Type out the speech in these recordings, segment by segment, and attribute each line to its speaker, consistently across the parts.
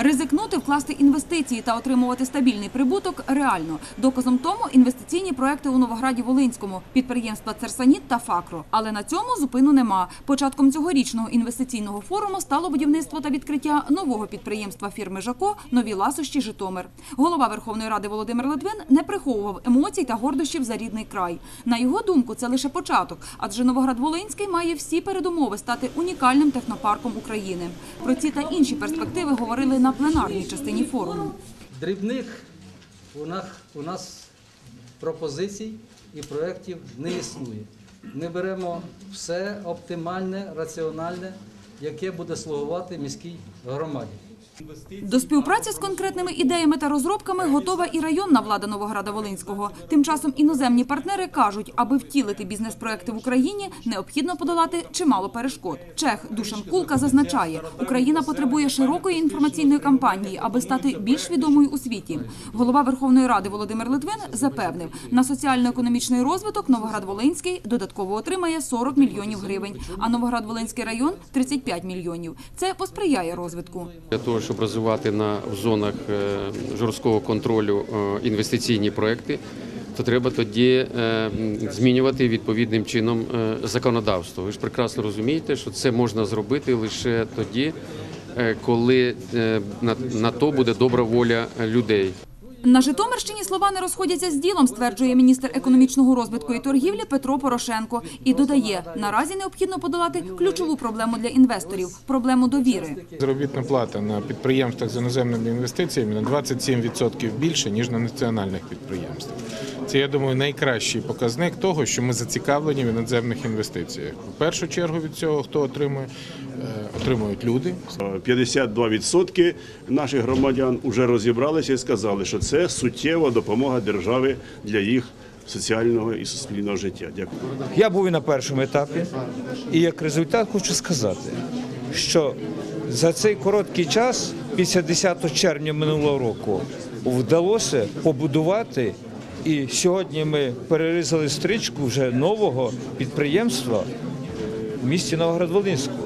Speaker 1: Ризикнути, вкласти інвестиції та отримувати стабільний прибуток реально. Доказом тому інвестиційні проекти у Новограді Волинському, підприємства Церсаніт та Факро. Але на цьому зупину нема. Початком цьогорічного інвестиційного форуму стало будівництво та відкриття нового підприємства фірми Жако Нові ласощі Житомир. Голова Верховної Ради Володимир Литвин не приховував емоцій та гордощів за рідний край. На його думку, це лише початок, адже Новоград Волинський має всі передумови стати унікальним технопарком України. Про ці та інші перспективи говорили на пленарній частині форуму.
Speaker 2: Дрібних у нас, у нас пропозицій і проєктів не існує. Ми беремо все оптимальне, раціональне, яке буде слугувати міській громаді.
Speaker 1: До співпраці з конкретними ідеями та розробками готова і районна влада Новограда Волинського. Тим часом іноземні партнери кажуть, аби втілити бізнес-проекти в Україні, необхідно подолати чимало перешкод. Чех Душан Кулка зазначає, Україна потребує широкої інформаційної кампанії, аби стати більш відомою у світі. Голова Верховної Ради Володимир Литвин запевнив, на соціально-економічний розвиток Новоград Волинський додатково отримає 40 мільйонів гривень, а Новоград Волинський район 35 мільйонів. Це посприяє розвитку.
Speaker 3: Того, щоб розвивати на в зонах е, жорсткого контролю е, інвестиційні проекти, то треба тоді е, змінювати відповідним чином законодавство. Ви ж прекрасно розумієте, що це можна зробити лише тоді, коли на то буде добра воля людей.
Speaker 1: На Житомирщині слова не розходяться з ділом, стверджує міністр економічного розвитку і торгівлі Петро Порошенко. І додає, наразі необхідно подолати ключову проблему для інвесторів проблему довіри.
Speaker 4: Заробітна плата на підприємствах з іноземними інвестиціями на 27% більше, ніж на національних підприємствах. Це, я думаю, найкращий показник того, що ми зацікавлені в іноземних інвестиціях. В першу чергу від цього хто отримує, Е, отримують люди,
Speaker 5: 52% наших громадян вже розібралися і сказали, що це суттєва допомога держави для їх соціального і суспільного життя. Дякую.
Speaker 6: Я був і на першому етапі, і як результат хочу сказати, що за цей короткий час, після 10 червня минулого року, вдалося побудувати. І сьогодні ми перерізали стрічку вже нового підприємства в місті Новоград-Волинську.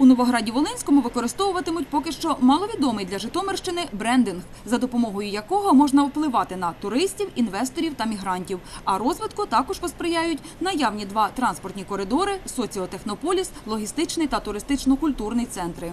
Speaker 1: У Новограді Волинському використовуватимуть поки що маловідомий для Житомирщини брендинг, за допомогою якого можна впливати на туристів, інвесторів та мігрантів. А розвитку також посприяють наявні два транспортні коридори, соціотехнополіс, логістичний та туристично-культурний центри.